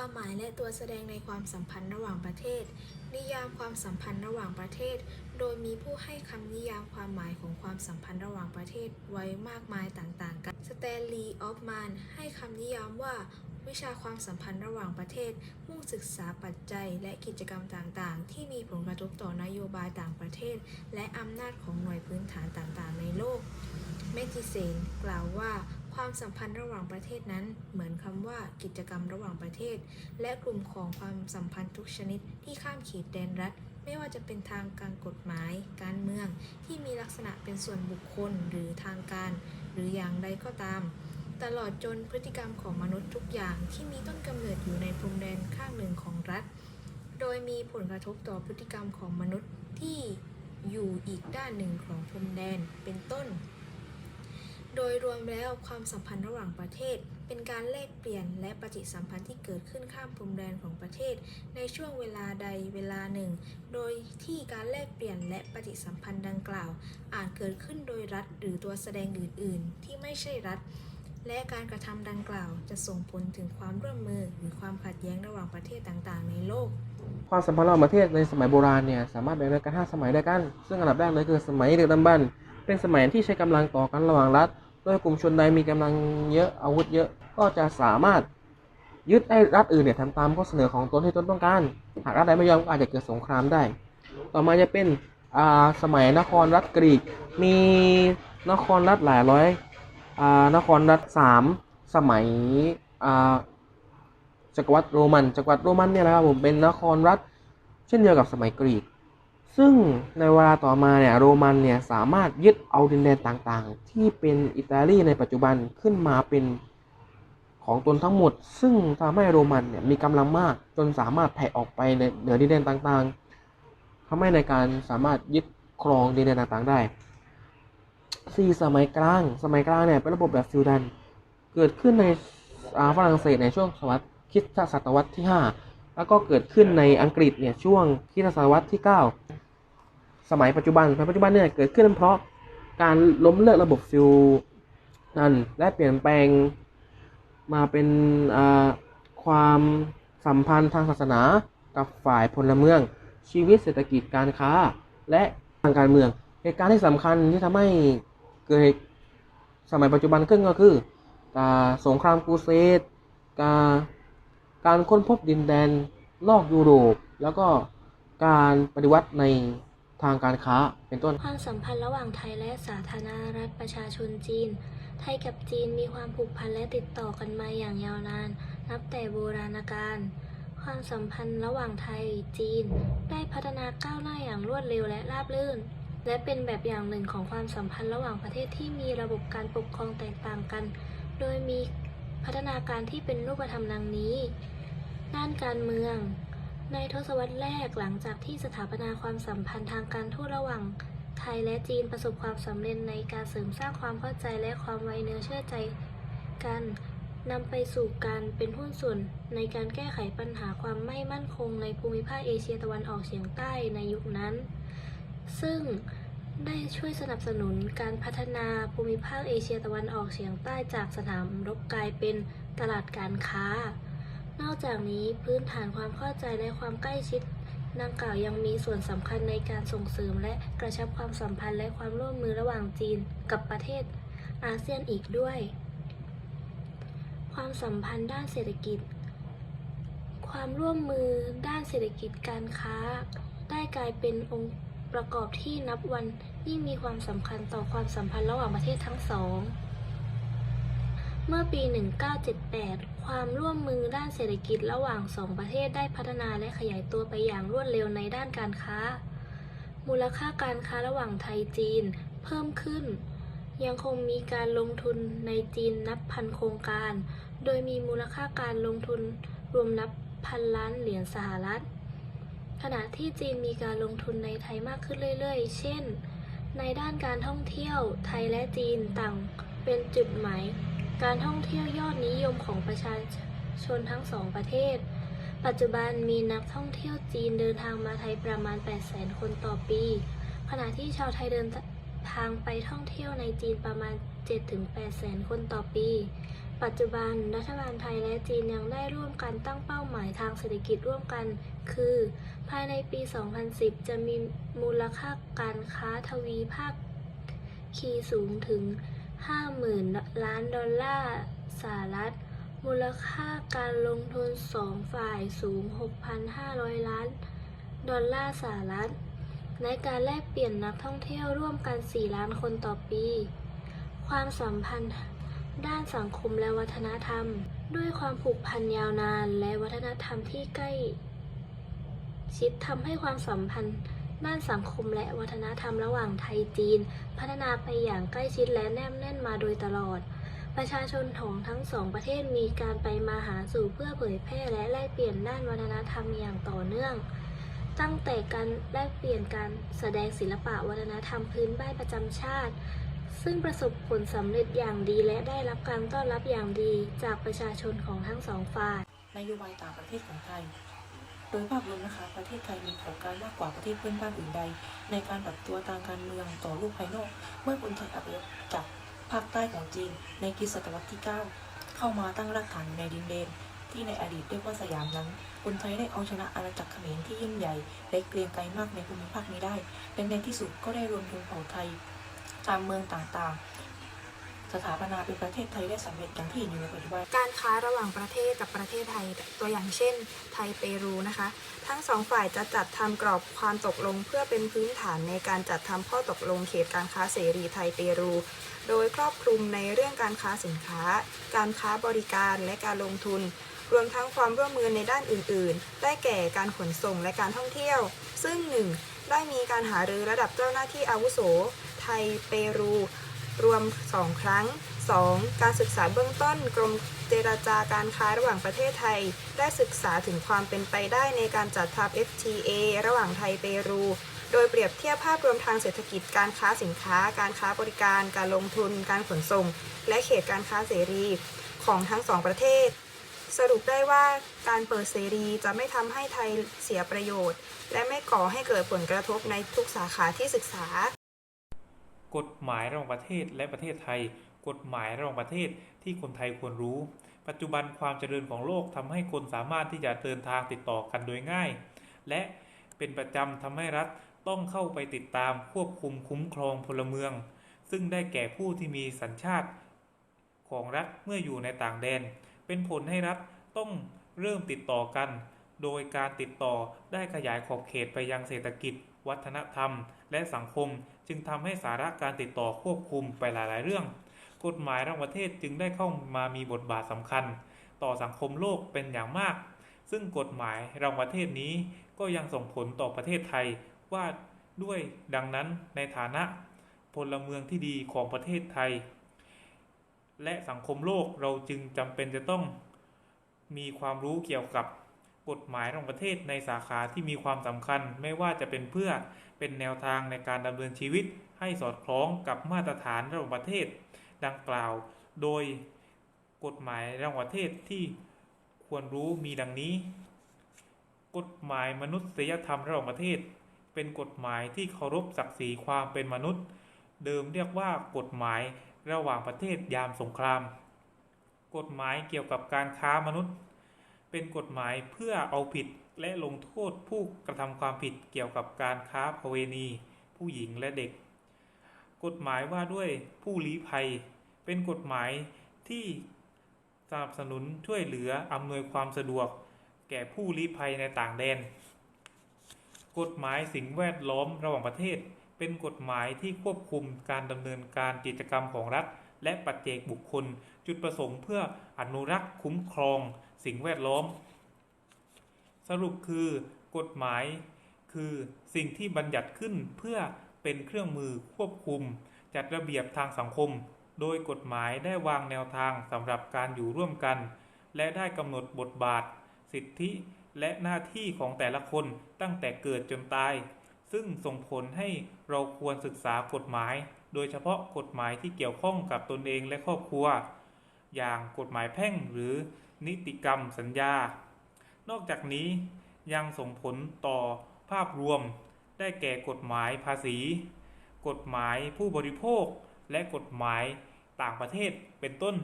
ความหมายและตัวแสดงในความสัมพันธ์ระหว่างประเทศ นิยามความสัมพันธ์ระหว่างประเทศ โดยมีผู้ให้คำนิยามความหมายของความสัมพันธ์ระหว่างประเทศไว้มากมายต่างๆ กัน สแตนลีย์ ออฟมาน ให้คำนิยามว่า วิชาความสัมพันธ์ระหว่างประเทศ มุ่งศึกษาปัจจัยและกิจกรรมต่างๆ ที่มีผลกระทบต่อนโยบายต่างประเทศ และอำนาจของหน่วยพื้นฐานต่างๆ ในโลก เมทิเซน กล่าวว่า ความสัมพันธ์ระหว่างประเทศนั้น เหมือนคำว่ากิจกรรมระหว่างประเทศ และกลุ่มของความสัมพันธ์ทุกชนิดที่ข้ามเขตแดนรัฐ ไม่ว่าจะเป็นทางการกฎหมาย การเมือง ที่มีลักษณะเป็นส่วนบุคคลหรือทางการ หรืออย่างใดก็ตาม ตลอดจนพฤติกรรมของมนุษย์ทุกอย่างที่มีต้นกำเนิดอยู่ในพรมแดนข้างหนึ่งของรัฐ โดยมีผลกระทบต่อพฤติกรรมของมนุษย์ที่อยู่อีกด้านหนึ่งของพรมแดนเป็นต้น โดยรวมแล้วความสัมพันธ์ระหว่างประเทศ เป็นการแลกเปลี่ยนและปฏิสัมพันธ์ที่เกิดขึ้นข้ามพรมแดนของประเทศ ในช่วงเวลาใดเวลาหนึ่ง โดยที่การแลกเปลี่ยนและปฏิสัมพันธ์ดังกล่าว อาจเกิดขึ้นโดยรัฐหรือตัวแสดงอื่น ๆ ที่ไม่ใช่รัฐ และการกระทำดังกล่าวจะส่งผลถึงความร่วมมือหรือความขัดแย้งระหว่างประเทศต่างๆ ในโลก ความสัมพันธ์ระหว่างประเทศในสมัยโบราณเนี่ยสามารถแบ่งเป็นกันห้าสมัยได้กัน ซึ่งอันดับแรกเลยคือสมัยดึกดำบรรพ์ เป็นสมัยที่ใช้กำลังต่อกันระหว่างรัฐ โดยกลุ่มชนใดมีกำลังเยอะอาวุธเยอะก็จะสามารถยึดไอ้รัฐอื่นเนี่ยทำตามข้อเสนอของตนที่ตนต้องการ หากรัฐใดไม่ยอมก็อาจจะเกิดสงครามได้ ต่อมาจะเป็นอ่าสมัยนครรัฐกรีก มีนครรัฐหลายร้อยอ่านครรัฐสามสมัยอ่าจักรวรรดิโรมัน จักรวรรดิโรมันเนี่ยนะครับผมเป็นนครรัฐ เช่นเดียวกับสมัยกรีก ซึ่งในเวลาต่อมาเนี่ยโรมันเนี่ยสามารถยึดเอาดินแดนต่างๆ ที่เป็นอิตาลีในปัจจุบันขึ้นมาเป็นของตนทั้งหมด ซึ่งทำให้โรมันเนี่ยมีกำลังมากจนสามารถแผ่ออกไปในเหนือดินแดนต่างๆทำให้ในการสามารถยึดครองดินแดนต่างๆได้สี่สมัยกลาง สมัยกลางเนี่ยเป็นระบบแบบฟิวดัลเกิดขึ้นในฝรั่งเศสในช่วงศตวรรษคริสตศตวรรษที่ 5 แล้วก็เกิดขึ้นในอังกฤษเนี่ยช่วงคริสตศตวรรษที่ 9 สมัยปัจจุบันในปัจจุบันเนี่ยเกิดขึ้นเพราะการล้มเลิกระบบฟิวดัลและเปลี่ยนแปลงมาเป็นความสัมพันธ์ทางศาสนากับฝ่ายพลเมือง ชีวิตเศรษฐกิจการค้า และทางการเมือง เหตุการณ์ที่สำคัญที่ทำให้เกิดสมัยปัจจุบันขึ้นก็คือการสงครามกูเซดการการค้นพบดินแดนนอกยุโรป แล้วก็การปฏิวัติใน ทางการค้าเป็นต้น ความสัมพันธ์ระหว่างไทยและสาธารณรัฐประชาชนจีน ไทยกับจีนมีความผูกพันและติดต่อกันมาอย่างยาวนาน นับแต่โบราณกาลความสัมพันธ์ระหว่างไทยจีน ได้พัฒนาก้าวหน้าอย่างรวดเร็วและราบรื่น และเป็นแบบอย่างหนึ่งของความสัมพันธ์ระหว่างประเทศที่มีระบบการปกครองแตกต่างกัน โดยมีพัฒนาการที่เป็นรูปธรรมดังนี้ ด้านการเมือง ในทศวรรษแรกหลังจากที่สถาปนาความสัมพันธ์ทางการทูตระหว่างไทยและจีนประสบความสำเร็จในการเสริมสร้างความเข้าใจและความไว้เนื้อเชื่อใจกันนำไปสู่การเป็นหุ้นส่วนในการแก้ไขปัญหาความไม่มั่นคงในภูมิภาคเอเชียตะวันออกเฉียงใต้ในยุคนั้น ซึ่งได้ช่วยสนับสนุนการพัฒนาภูมิภาคเอเชียตะวันออกเฉียงใต้จากสนามรบกลายเป็นตลาดการค้า นอกจากนี้พื้นฐานความเข้าใจและความใกล้ชิดดังกล่าวยังมีส่วนสำคัญในการส่งเสริมและกระชับความสัมพันธ์และความร่วมมือระหว่างจีนกับประเทศอาเซียนอีกด้วย ความสัมพันธ์ด้านเศรษฐกิจ ความร่วมมือด้านเศรษฐกิจการค้า ได้กลายเป็นองค์ประกอบที่นับวันยิ่งมีความสำคัญต่อความสัมพันธ์ระหว่างประเทศทั้งสอง เมื่อปี 1978 ความร่วมมือด้านเศรษฐกิจระหว่างสองประเทศได้พัฒนาและขยายตัวไปอย่างรวดเร็วในด้านการค้า มูลค่าการค้าระหว่างไทยจีนเพิ่มขึ้น ยังคงมีการลงทุนในจีนนับพันโครงการ โดยมีมูลค่าการลงทุนรวมนับพันล้านเหรียญสหรัฐ ขณะที่จีนมีการลงทุนในไทยมากขึ้นเรื่อยๆ เช่น ในด้านการท่องเที่ยวไทยและจีนต่างเป็นจุดหมาย การท่องเที่ยวยอดนิยมของประชาชนทั้งสองประเทศ ปัจจุบันมีนักท่องเที่ยวจีนเดินทางมาไทยประมาณ 800,000 คนต่อปี ขณะที่ชาวไทยเดินทางไปท่องเที่ยวในจีนประมาณ 7-800,000คนต่อปี ปัจจุบันรัฐบาลไทยและจีนยังได้ร่วมกันตั้งเป้าหมายทางเศรษฐกิจร่วมกัน คือ ภายในปี 2010 จะมีมูลค่าการค้าทวีภาค คีสูงถึง 50,000 ล้านดอลลาร์สหรัฐ มูลค่าการลงทุนสองฝ่ายสูง 6,500 ล้านดอลลาร์สหรัฐและการแลกเปลี่ยนนักท่องเที่ยวร่วมกัน 4 ล้านคนต่อปี ความสัมพันธ์ด้านสังคมและวัฒนธรรม ด้วยความผูกพันยาวนานและวัฒนธรรมที่ใกล้ชิดทำให้ความสัมพันธ์ ด้านสังคมและวัฒนธรรมระหว่างไทยจีน พัฒนาไปอย่างใกล้ชิดและแนบแน่นมาโดยตลอด ประชาชนของทั้งสองประเทศมีการไปมาหาสู่เพื่อเผยแพร่และแลกเปลี่ยนด้านวัฒนธรรมอย่างต่อเนื่อง ตั้งแต่การแลกเปลี่ยนการแสดงศิลปะวัฒนธรรมพื้นบ้านประจำชาติ ซึ่งประสบผลสำเร็จอย่างดีและได้รับการต้อนรับอย่างดีจากประชาชนของทั้งสองฝ่ายนโยบายต่างประเทศของไทย โดยภาพรวมนะคะ ประเทศไทยมีประสบการมากกว่าประเทศเพื่อนบ้านอื่นใด ในการปรับตัวทางการเมืองต่อโลกภายนอก เมื่อคนไทยอพยพจากภาคใต้ของจีนในคริสตศตวรรษที่ 9 เข้ามาตั้งรากฐานในดินแดนที่ในอดีตเรียกว่าสยามนั้นคนไทยได้เอาชนะอาณาจักรเขมรที่ยิ่งใหญ่และเกรียงไกรมากในภูมิภาคนี้ได้ และในที่สุดก็ได้รวมชนเผ่าไทย ตามเมืองต่างๆ สถาปนาเป็นประเทศไทยได้สำเร็จอย่างที่เห็นอยู่ในปัจจุบันการค้าระหว่างประเทศกับประเทศไทยตัวอย่างเช่น ไทยเปรูนะคะ ทั้งสองฝ่ายจะจัดทำกรอบความตกลงเพื่อเป็นพื้นฐานในการจัดทำข้อตกลงเขตการค้าเสรีไทยเปรู โดยครอบคลุมในเรื่องการค้าสินค้า การค้าบริการและการลงทุน รวมทั้งความร่วมมือในด้านอื่น ๆ ได้แก่การขนส่งและการท่องเที่ยว ซึ่ง 1. ได้มีการหารือระดับเจ้าหน้าที่อาวุโส ไทยเปรู รวม 2 ครั้ง 2. การศึกษาเบื้องต้นกรมเจรจาการค้าระหว่างประเทศไทย ได้ศึกษาถึงความเป็นไปได้ในการจัดทำ FTA ระหว่างไทยเปรู โดยเปรียบเทียบภาพรวมทางเศรษฐกิจการค้าสินค้า การค้าบริการ การลงทุน การขนส่ง และเขตการค้าเสรี ของทั้งสองประเทศ สรุปได้ว่าการเปิดเสรีจะไม่ทำให้ไทยเสียประโยชน์ และไม่ก่อให้เกิดผลกระทบในทุกสาขาที่ศึกษา กฎหมายระหว่างประเทศและประเทศไทย กฎหมายระหว่างประเทศที่คนไทยควรรู้ ปัจจุบันความเจริญของโลกทำให้คนสามารถที่จะเดินทางติดต่อกันโดยง่าย และเป็นประจำทำให้รัฐต้องเข้าไปติดตามควบคุมคุ้มครองพลเมือง ซึ่งได้แก่ผู้ที่มีสัญชาติของรัฐเมื่ออยู่ในต่างแดน เป็นผลให้รัฐต้องเริ่มติดต่อกัน โดยการติดต่อได้ขยายขอบเขตไปยังเศรษฐกิจ วัฒนธรรม และสังคม จึงทำให้สาระการติดต่อควบคุมไปหลาย ๆ เรื่อง กฎหมายระหว่างประเทศจึงได้เข้ามามีบทบาทสำคัญ ต่อสังคมโลกเป็นอย่างมาก ซึ่งกฎหมายระหว่างประเทศนี้ก็ยังส่งผลต่อประเทศไทยว่าด้วยดังนั้นในฐานะพลเมืองที่ดีของประเทศไทย และสังคมโลกเราจึงจำเป็นจะต้องมีความรู้เกี่ยวกับ กฎหมายระหว่างประเทศในสาขาที่มีความสำคัญไม่ว่าจะเป็นเพื่อเป็นแนวทางในการดำเนินชีวิตให้สอดคล้องกับมาตรฐานระหว่างประเทศ ดังกล่าว โดยกฎหมายระหว่างประเทศที่ควรรู้มีดังนี้ กฎหมายมนุษยธรรมระหว่างประเทศ เป็นกฎหมายที่เคารพศักดิ์ศรีความเป็นมนุษย์ เดิมเรียกว่ากฎหมายระหว่างประเทศยามสงคราม กฎหมายเกี่ยวกับการค้ามนุษย์ เป็นกฎหมายเพื่อเอาผิดและลงโทษผู้กระทำความผิดเกี่ยวกับการค้าประเวณี ผู้หญิงและเด็ก กฎหมายว่าด้วยผู้ลี้ภัย เป็นกฎหมายที่สนับสนุนช่วยเหลืออำนวยความสะดวก แก่ผู้ลี้ภัยในต่างแดน กฎหมายสิ่งแวดล้อมระหว่างประเทศ เป็นกฎหมายที่ควบคุมการดำเนินการกิจกรรมของรัฐ และปัจเจกบุคคล จุดประสงค์เพื่ออนุรักษ์คุ้มครอง สิ่งแวดล้อม สรุปคือกฎหมาย คือสิ่งที่บัญญัติขึ้นเพื่อเป็นเครื่องมือควบคุม จัดระเบียบทางสังคม โดยกฎหมายได้วางแนวทางสำหรับการอยู่ร่วมกัน และได้กำหนดบทบาท สิทธิและหน้าที่ของแต่ละคนตั้งแต่เกิดจนตาย ซึ่งส่งผลให้เราควรศึกษากฎหมาย โดยเฉพาะกฎหมายที่เกี่ยวข้องกับตนเองและครอบครัว อย่างกฎหมายแพ่งหรือนิติกรรมสัญญา นอกจากนี้ยังส่งผลต่อภาพรวม ได้แก่กฎหมายภาษี กฎหมายผู้บริโภค และกฎหมายต่างประเทศเป็นต้น